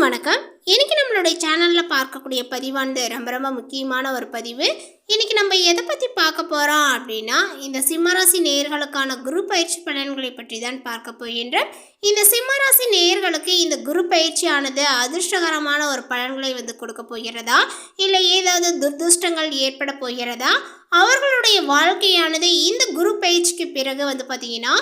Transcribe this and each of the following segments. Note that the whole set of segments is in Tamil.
அனைவருக்கும் வணக்கம். இன்னைக்கு நம்மளுடைய சேனலில் பார்க்கக்கூடிய பதிவானது ரொம்ப ரொம்ப முக்கியமான ஒரு பதிவு. இன்னைக்கு நம்ம எதை பற்றி பார்க்க போகிறோம் அப்படின்னா இந்த சிம்மராசி நேயர்களுக்கான குரு பயிற்சி பலன்களை பற்றி தான் பார்க்க போகின்றோம். இந்த சிம்மராசி நேயர்களுக்கு இந்த குரு பயிற்சியானது அதிர்ஷ்டகரமான ஒரு பலன்களை வந்து கொடுக்க போகிறதா? இல்லை ஏதாவது துர்துஷ்டங்கள் ஏற்பட போகிறதா? அவர்களுடைய வாழ்க்கையானது இந்த குரு பயிற்சிக்கு பிறகு வந்து பார்த்திங்கன்னா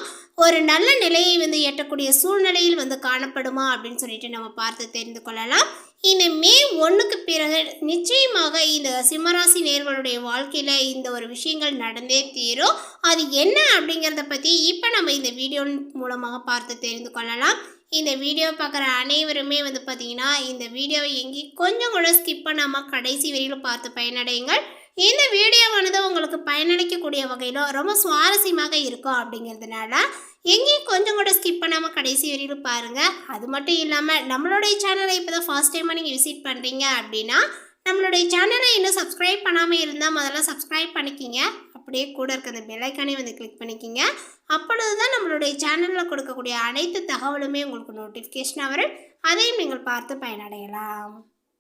ஒரு நல்ல நிலையை வந்து எட்டக்கூடிய சூழ்நிலையில் வந்து காணப்படுமா அப்படின்னு சொல்லிட்டு நம்ம பார்த்து தெரிந்து கொள்ளலாம். இந்த மே ஒன்றுக்கு பிறகு நிச்சயமாக இந்த சிம்மராசி நேர்களுடைய வாழ்க்கையில் இந்த ஒரு விஷயங்கள் நடந்தே தீரும். அது என்ன அப்படிங்கிறத பற்றி இப்போ நம்ம இந்த வீடியோ மூலமாக பார்த்து தெரிந்து கொள்ளலாம். இந்த வீடியோ பார்க்குற அனைவருமே வந்து பார்த்திங்கன்னா இந்த வீடியோவை எங்கேயும் கொஞ்சம் கூட ஸ்கிப் பண்ணாமல் கடைசி வரையிலும் பார்த்து பயனடையுங்கள். இந்த வீடியோவானது உங்களுக்கு பயனளிக்கக்கூடிய வகையில் ரொம்ப சுவாரஸ்யமாக இருக்கும் அப்படிங்கிறதுனால எங்கேயும் கொஞ்சம் கூட ஸ்கிப் பண்ணாமல் கடைசி வரையிலும் பாருங்கள் அது மட்டும் இல்லாமல் நம்மளுடைய சேனலை இப்போ தான் ஃபர்ஸ்ட் டைமாக நீங்கள் விசிட் பண்ணுறீங்க அப்படின்னா நம்மளுடைய சேனலை இன்னும் சப்ஸ்கிரைப் பண்ணாமல் இருந்தால் முதல்ல சப்ஸ்கிரைப் பண்ணிக்கிங்க. அப்படியே கூட இருக்கிற பெல்லைக்கானே வந்து கிளிக் பண்ணிக்கிங்க. அப்பொழுது தான் நம்மளுடைய சேனலில் கொடுக்கக்கூடிய அனைத்து தகவலுமே உங்களுக்கு நோட்டிஃபிகேஷனாக வரும். அதையும் நீங்கள் பார்த்து பயனடையலாம்.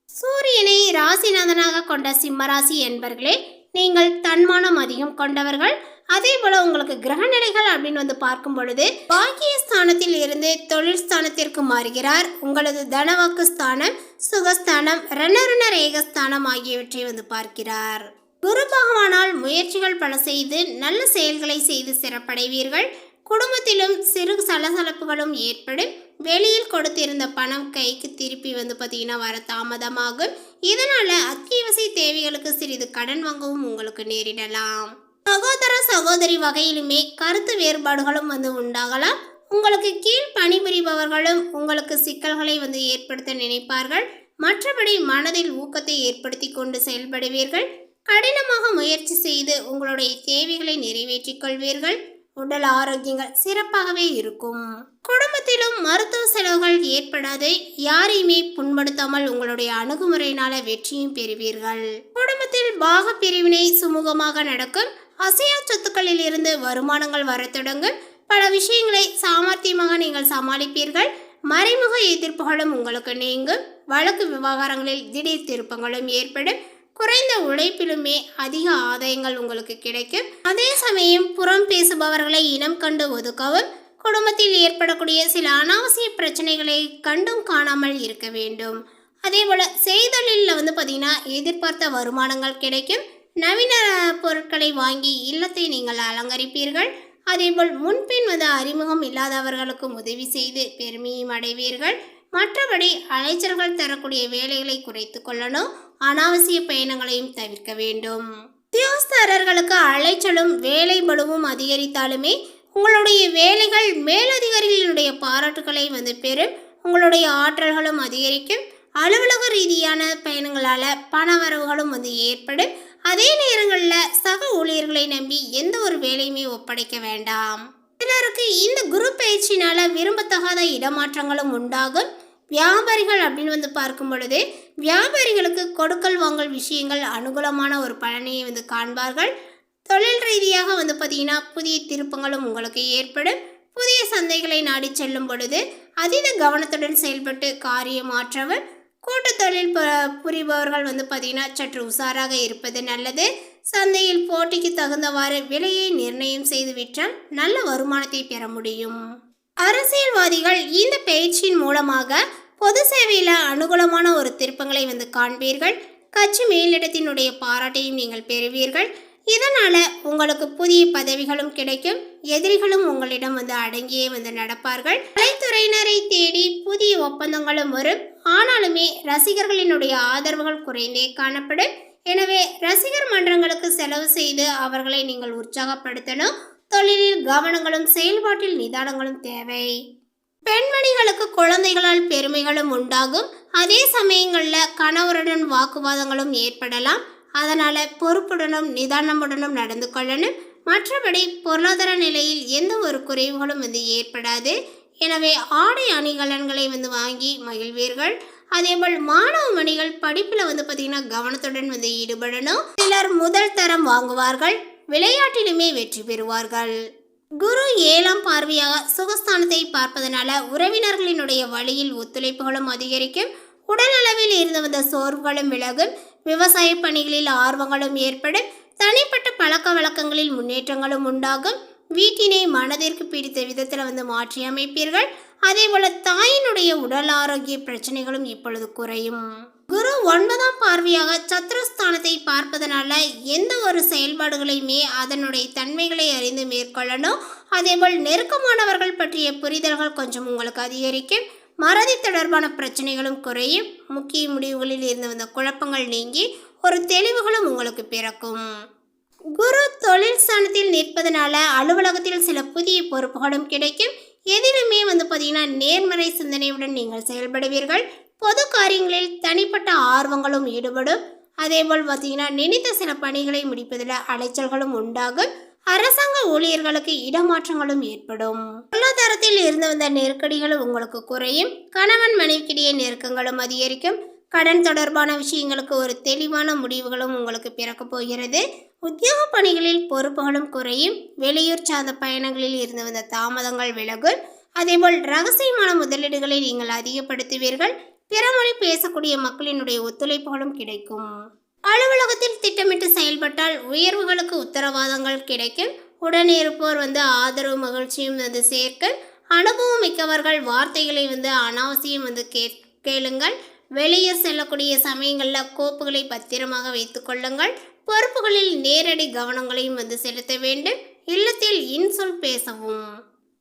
சூரியனை ராசிநாதனாக கொண்ட சிம்மராசி என்பர்களே நீங்கள் தன்மானம் அதிகம் கொண்டவர்கள். அதே போல உங்களுக்கு கிரகநிலைகள் அப்படின்னு வந்து பார்க்கும் பொழுது பாக்கிய ஸ்தானத்தில் இருந்து தொழில் ஸ்தானத்திற்கு மாறுகிறார். உங்களது தனவாக்கு ஸ்தானம் சுகஸ்தானம் ரணருண ரேகஸ்தானம் ஆகியவற்றை வந்து பார்க்கிறார். குரு பகவானால் முயற்சிகள் பல செய்து நல்ல செயல்களை செய்து சிறப்படைவீர்கள். குடும்பத்திலும் சிறு சலசலப்புகளும் ஏற்படும். வெளியில் கொடுத்திருந்த பணம் கைக்கு திருப்பி வந்து பார்த்தீங்கன்னா வர தாமதமாகும். இதனால அத்தியாவசிய தேவைகளுக்கு சிறிது கடன் வாங்கவும் உங்களுக்கு நேரிடலாம். சகோதர சகோதரி வகையிலுமே கருத்து வேறுபாடுகளும் வந்து உண்டாகலாம். உங்களுக்கு கீழ் பணிபுரிபவர்களும் உங்களுக்கு சிக்கல்களை வந்து ஏற்படுத்த நினைப்பார்கள். மற்றபடி மனதில் ஊக்கத்தை ஏற்படுத்தி கொண்டு செயல்படுவீர்கள். கடினமாக முயற்சி செய்து உங்களுடைய தேவைகளை நிறைவேற்றிக் கொள்வீர்கள். உடல் ஆரோக்கியங்கள் சிறப்பாகவே இருக்கும். குடும்பத்திலும் மருத்துவ செலவுகள் ஏற்படாது. யாரையுமே புண்படுத்தாமல் உங்களுடைய அணுகுமுறையினால வெற்றியும் பெறுவீர்கள். குடும்பத்தில் பாக பிரிவினை சுமூகமாக நடக்கும். அசையா சொத்துக்களில் இருந்து வருமானங்கள் வர தொடங்கும். பல விஷயங்களை சாமர்த்தியமாக நீங்கள் சமாளிப்பீர்கள். மறைமுக எதிர்ப்புகளும் உங்களுக்கு நீங்கும். வழக்கு விவகாரங்களில் திடீர் திருப்பங்களும் ஏற்படும். குறைந்த உழைப்பிலுமே அதிக ஆதாயங்கள் உங்களுக்கு கிடைக்கும். அதே சமயம் புறம் பேசுபவர்களை இனம் கண்டு ஒதுக்கவும் குடும்பத்தில் ஏற்படக்கூடிய சில அனாவசிய பிரச்சனைகளை கண்டும் காணாமல் இருக்க வேண்டும். அதே போல் செய்தொழிலில் வந்து பார்த்திங்கன்னா எதிர்பார்த்த வருமானங்கள் கிடைக்கும். நவீன பொருட்களை வாங்கி இல்லத்தை நீங்கள் அலங்கரிப்பீர்கள். அதேபோல் முன்பின் வந்து அறிமுகம் இல்லாதவர்களுக்கும் உதவி செய்து பெருமையும் அடைவீர்கள். மற்றபடி அலைச்சல்கள் தரக்கூடிய வேலைகளை குறைத்து கொள்ளணும் அனாவசிய பயணங்களையும் தவிர்க்க வேண்டும். உத்தியோகஸ்தரர்களுக்கு அலைச்சலும் வேலை பளுவும் அதிகரித்தாலுமே உங்களுடைய வேலைகள் மேலதிகாரிகளுடைய பாராட்டுகளை வந்து பெறும் உங்களுடைய ஆற்றல்களும் அதிகரிக்கும் அலுவலக ரீதியான பயணங்களால் பண வரவுகளும் வந்து ஏற்படும். அதே நேரங்களில் சக ஊழியர்களை நம்பி எந்த ஒரு வேலையுமே ஒப்படைக்க வேண்டாம். சிலருக்கு இந்த குரு பயிற்சினால விரும்பத்தகாத இடமாற்றங்களும் உண்டாகும். வியாபாரிகள் அப்படின்னு வந்து பார்க்கும் பொழுது வியாபாரிகளுக்கு கொடுக்கல் வாங்கல் விஷயங்கள் அனுகூலமான ஒரு பலனையை வந்து காண்பார்கள். தொழில் ரீதியாக வந்து பார்த்தீங்கன்னா புதிய திருப்பங்களும் உங்களுக்கு ஏற்படும். புதிய சந்தைகளை நாடி செல்லும் பொழுது அதீத கவனத்துடன் செயல்பட்டு காரியம் மாற்றவர் கூட்டு தொழில் பு- புரிபவர்கள் வந்து பார்த்தீங்கன்னா சற்று உஷாராக இருப்பது நல்லது. சந்தையில் போட்டிக்கு தகுந்தவாறு விலையை நிர்ணயம் செய்து விற்றால் நல்ல வருமானத்தை பெற முடியும். அரசியல்வாதிகள் இந்த பேச்சின் மூலமாக பொது சேவையில் அனுகூலமான ஒரு திருப்பங்களை வந்து காண்பீர்கள். கட்சி மேலிடத்தினுடைய பாராட்டையும் நீங்கள் பெறுவீர்கள். இதனால் உங்களுக்கு புதிய பதவிகளும் கிடைக்கும். எதிரிகளும் உங்களிடம் வந்து அடங்கியே வந்து நடப்பார்கள். கலைத்துறையினரை தேடி புதிய ஒப்பந்தங்களும் வரும். ஆனாலுமே ரசிகர்களினுடைய ஆதரவுகள் குறைந்தே காணப்படும். எனவே ரசிகர் மன்றங்களுக்கு செலவு செய்து அவர்களை நீங்கள் உற்சாகப்படுத்தணும். தொழிலில் கவனங்களும் செயல்பாட்டில் நிதானங்களும் தேவை. பெண்மணிகளுக்கு குழந்தைகளால் பெருமைகளும் உண்டாகும். அதே சமயங்களில் கணவருடன் வாக்குவாதங்களும் ஏற்படலாம். அதனால் பொறுப்புடனும் நிதானமுடனும் நடந்து கொள்ளணும். மற்றபடி பொருளாதார நிலையில் எந்த ஒரு குறைவுகளும் வந்து ஏற்படாது. எனவே ஆடை அணிகலன்களை வந்து வாங்கி மகிழ்வீர்கள். அதேபோல் மாணவ மணிகள் படிப்பில் வந்து பார்த்திங்கன்னா கவனத்துடன் வந்து ஈடுபடணும். சிலர் முதல் தரம் வாங்குவார்கள். விளையாட்டிலுமே வெற்றி பெறுவார்கள். குரு ஏழாம் பார்வையாக சுகஸ்தானத்தை பார்ப்பதனால உறவினர்களினுடைய வழியில் ஒத்துழைப்புகளும் அதிகரிக்கும். உடலளவில் இருந்து வந்த சோர்வுகளும் விலகும். விவசாய பணிகளில் ஆர்வங்களும் ஏற்படும். தனிப்பட்ட பழக்க வழக்கங்களில் முன்னேற்றங்களும் உண்டாகும். வீட்டினை மனதிற்கு பிடித்த விதத்தில் வந்து மாற்றி அமைப்பீர்கள். அதேபோல தாயினுடைய உடல் ஆரோக்கிய பிரச்சனைகளும் இப்பொழுது குறையும். குரு ஒன்பதாம் பார்வையாக சத்ருஸ்தானத்தை பார்ப்பதனால எந்த ஒரு செயல்பாடுகளையுமே அதனுடைய தன்மைகளை அறிந்து மேற்கொள்ளணும். அதேபோல் நெருக்கமானவர்கள் பற்றிய புரிதல்கள் கொஞ்சம் உங்களுக்கு அதிகரிக்கும். மறதி தொடர்பான பிரச்சனைகளும் குறையும். முக்கிய முடிவுகளில் இருந்து வந்த குழப்பங்கள் நீங்கி ஒரு தெளிவுகளும் உங்களுக்கு பிறக்கும். குரு தொழில் ஸ்தானத்தில் நிற்பதனால அலுவலகத்தில் சில புதிய பொறுப்புகளும் கிடைக்கும். எதிலுமே வந்து பார்த்தீங்கன்னா நேர்மறை சிந்தனையுடன் நீங்கள் செயல்படுவீர்கள். பொது காரியங்களில் தனிப்பட்ட ஆர்வங்களும் ஈடுபடும். அதேபோல் பார்த்தீங்கன்னா நினைத்த சில பணிகளை முடிப்பதில் அலைச்சல்களும் உண்டாகும். அரசாங்க ஊழியர்களுக்கு இடமாற்றங்களும் ஏற்படும். பொருளாதாரத்தில் இருந்து வந்த நெருக்கடிகளும் உங்களுக்கு குறையும். கணவன் மனைவிக்கிடையே நெருக்கங்களும் அதிகரிக்கும். கடன் தொடர்பான விஷயங்களுக்கு ஒரு தெளிவான முடிவுகளும் உங்களுக்கு பிறக்க போகிறது. உத்தியோக பணிகளில் பொறுப்புகளும் குறையும். வெளியூர் சார்ந்த பயணங்களில் இருந்து வந்த தாமதங்கள் விலகும். அதேபோல் ரகசியமான முதலீடுகளை நீங்கள் அதிகப்படுத்துவீர்கள். பிறமொழி பேசக்கூடிய மக்களினுடைய ஒத்துழைப்புகளும் கிடைக்கும். அலுவலகத்தில் திட்டமிட்டு செயல்பட்டால் உயர்வுகளுக்கு உத்தரவாதங்கள் கிடைக்கும். உடன் இருப்போர் வந்து ஆதரவு மகிழ்ச்சியும் வந்து சேர்க்க. அனுபவம் மிக்கவர்கள் வார்த்தைகளை வந்து அனாவசியம் வந்து கே கேளுங்கள். வெளியே செல்லக்கூடிய சமயங்களில் கோப்புகளை பத்திரமாக வைத்துக்கொள்ளுங்கள் பொறுப்புகளில் நேரடி கவனங்களையும் வந்து செலுத்த வேண்டும். இல்லத்தில் இன்சொல் பேசவும்.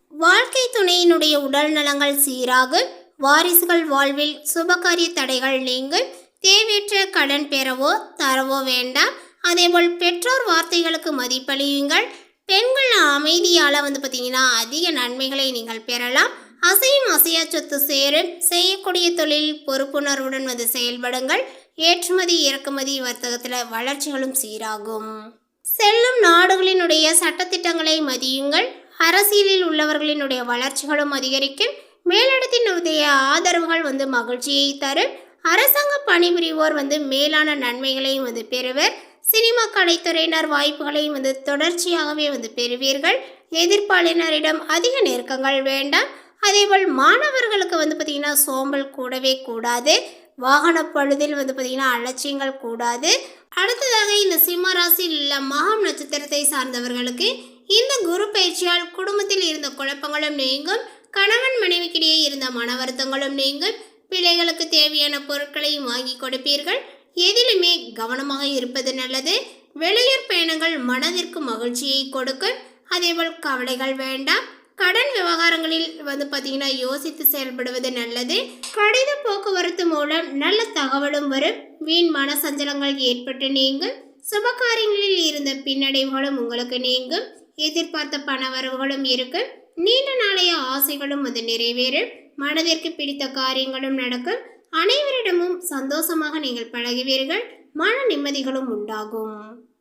வாழ்க்கை துணையினுடைய உடல் நலங்கள் சீராகும். வாரிசுகள் வாழ்வில் சுபகாரிய தடைகள் நீங்கள் தேவையற்ற கடன் பெறவோ தரவோ வேண்டாம். அதேபோல் பெற்றோர் வார்த்தைகளுக்கு மதிப்பளியுங்கள். பெண்கள் அமைதியால் வந்து பார்த்தீங்கன்னா அதிக நன்மைகளை நீங்கள் பெறலாம். அசையும் அசையா சொத்து சேரும். செய்யக்கூடிய தொழில் பொறுப்புணர்வுடன் வந்து செயல்படுங்கள். ஏற்றுமதி இறக்குமதி வர்த்தகத்தில் வளர்ச்சிகளும் சீராகும். செல்லும் நாடுகளினுடைய சட்டத்திட்டங்களை மதியுங்கள். அரசியலில் உள்ளவர்களினுடைய வளர்ச்சிகளும் அதிகரிக்கும். மேலிடத்தின் உதய ஆதரவுகள் வந்து மகிழ்ச்சியை தரும். அரசாங்க பணிபுரிவோர் வந்து மேலான நன்மைகளையும் வந்து பெறுவர். சினிமா கலைத்துறையினர் வாய்ப்புகளையும் வந்து தொடர்ச்சியாகவே வந்து பெறுவீர்கள். எதிர்ப்பாளினரிடம் அதிக நெருக்கங்கள் வேண்டாம். அதேபோல் மாணவர்களுக்கு வந்து பார்த்திங்கன்னா சோம்பல் கூடவே கூடாது. வாகன பழுதில் வந்து பார்த்திங்கன்னா அலட்சியங்கள் கூடாது. அடுத்ததாக இந்த சிம்ம ராசியில் உள்ள மகம் நட்சத்திரத்தை சார்ந்தவர்களுக்கு இந்த குரு பயிற்சியால் குடும்பத்தில் இருந்த குழப்பங்களும் நீங்கும். கணவன் மனைவிக்கிடையே இருந்த மன வருத்தங்களும் நீங்கும். பிள்ளைகளுக்கு தேவையான பொருட்களையும் வாங்கி கொடுப்பீர்கள். எதிலுமே கவனமாக இருப்பது நல்லது. வெளியூர் பயணங்கள் மனதிற்கு மகிழ்ச்சியை கொடுக்கும். அதேபோல் கவலைகள் வேண்டாம். கடன் விவகாரங்களில் வந்து பார்த்தீங்கன்னா யோசித்து செயல்படுவது நல்லது. கடித போக்குவரத்து மூலம் நல்ல தகவலும் வரும். வீண் மன சஞ்சலங்கள் ஏற்பட்டு நீங்கும். சுபகாரியங்களில் இருந்த பின்னடைவுகளும் உங்களுக்கு நீங்கும். எதிர்பார்த்த பண வரவுகளும் இருக்கும். நீண்ட நாளைய ஆசைகளும் வந்து நிறைவேறும் மனதிற்கு பிடித்த காரியங்களும் நடக்கும் அனைவரிடமும் சந்தோஷமாக நீங்கள் பழகுவீர்கள் மன நிம்மதிகளும் உண்டாகும்.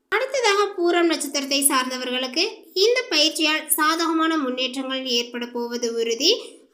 அடுத்ததாக பூரம் நட்சத்திரத்தை சார்ந்தவர்களுக்கு இந்த பயிற்சியால் சாதகமான முன்னேற்றங்கள் ஏற்பட போவது உறுதி.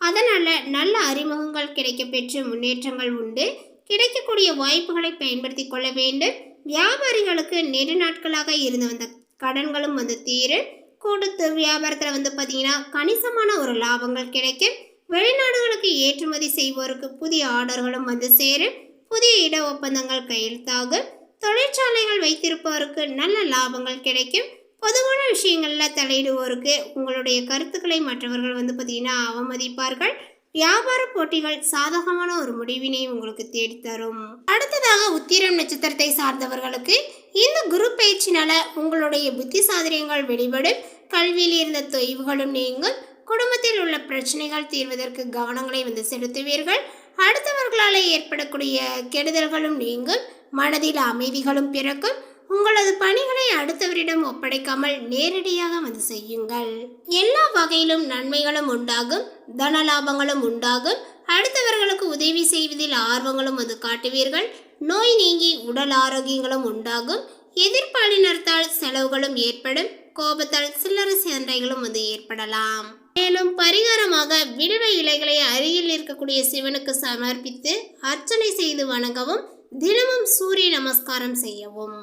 அதனால நல்ல அறிமுகங்கள் கிடைக்க பெற்று முன்னேற்றங்கள் உண்டு. கிடைக்கக்கூடிய வாய்ப்புகளை பயன்படுத்தி கொள்ள வேண்டும். வியாபாரிகளுக்கு நெடுநாட்களாக இருந்து வந்த கடன்களும் வந்து தீரும். கூட்டு வியாபாரத்தில் வந்து பார்த்தீங்கன்னா கணிசமான ஒரு லாபங்கள் கிடைக்கும். வெளிநாடுகளுக்கு ஏற்றுமதி செய்வோருக்கு புதிய ஆர்டர்களும் வந்து சேரும். புதிய இட ஒப்பந்தங்கள் கையெழுத்தாகும். தொழிற்சாலைகள் வைத்திருப்பவருக்கு நல்ல லாபங்கள் கிடைக்கும். பொதுவான விஷயங்களில் தலையிடுவோருக்கு உங்களுடைய கருத்துக்களை மற்றவர்கள் வந்து பார்த்தீங்கன்னா அவமதிப்பார்கள். வியாபார போட்டிகள் சாதகமான ஒரு முடிவினை உங்களுக்கு தேடித்தரும். அடுத்ததாக உத்திரம் நட்சத்திரத்தை சார்ந்தவர்களுக்கு இந்த குரு பயிற்சினால உங்களுடைய புத்தி சாதரியங்கள் வெளிப்படும். கல்வியில் இருந்த தொய்வுகளும் நீங்கும். குடும்பத்தில் உள்ள பிரச்சனைகள் தீர்வதற்கு கவனங்களை வந்து செலுத்துவீர்கள். அடுத்தவர்களால் ஏற்படக்கூடிய கெடுதல்களும் நீங்கும். மனதில் அமைதிகளும் பிறக்கும். உங்களது பணிகளை அடுத்தவரிடம் ஒப்படைக்காமல் நேரடியாக வந்து செய்யுங்கள். எல்லா வகையிலும் நன்மைகளும் உண்டாகும் தன லாபங்களும் உண்டாகும். அடுத்தவர்களுக்கு உதவி செய்வதில் ஆர்வங்களும் வந்து காட்டுவீர்கள். நோய் நீங்கி உடல் ஆரோக்கியங்களும் உண்டாகும். எதிர்ப்பாளினர்த்தால் செலவுகளும் ஏற்படும். கோபத்தால் சில்லறை சண்டைகளும் வந்து ஏற்படலாம். மேலும் பரிகாரமாக வில்வ இலைகளை அருகில் இருக்கக்கூடிய சிவனுக்கு சமர்ப்பித்து அர்ச்சனை செய்து வணங்கவும் தினமும் சூரிய நமஸ்காரம் செய்யவும்.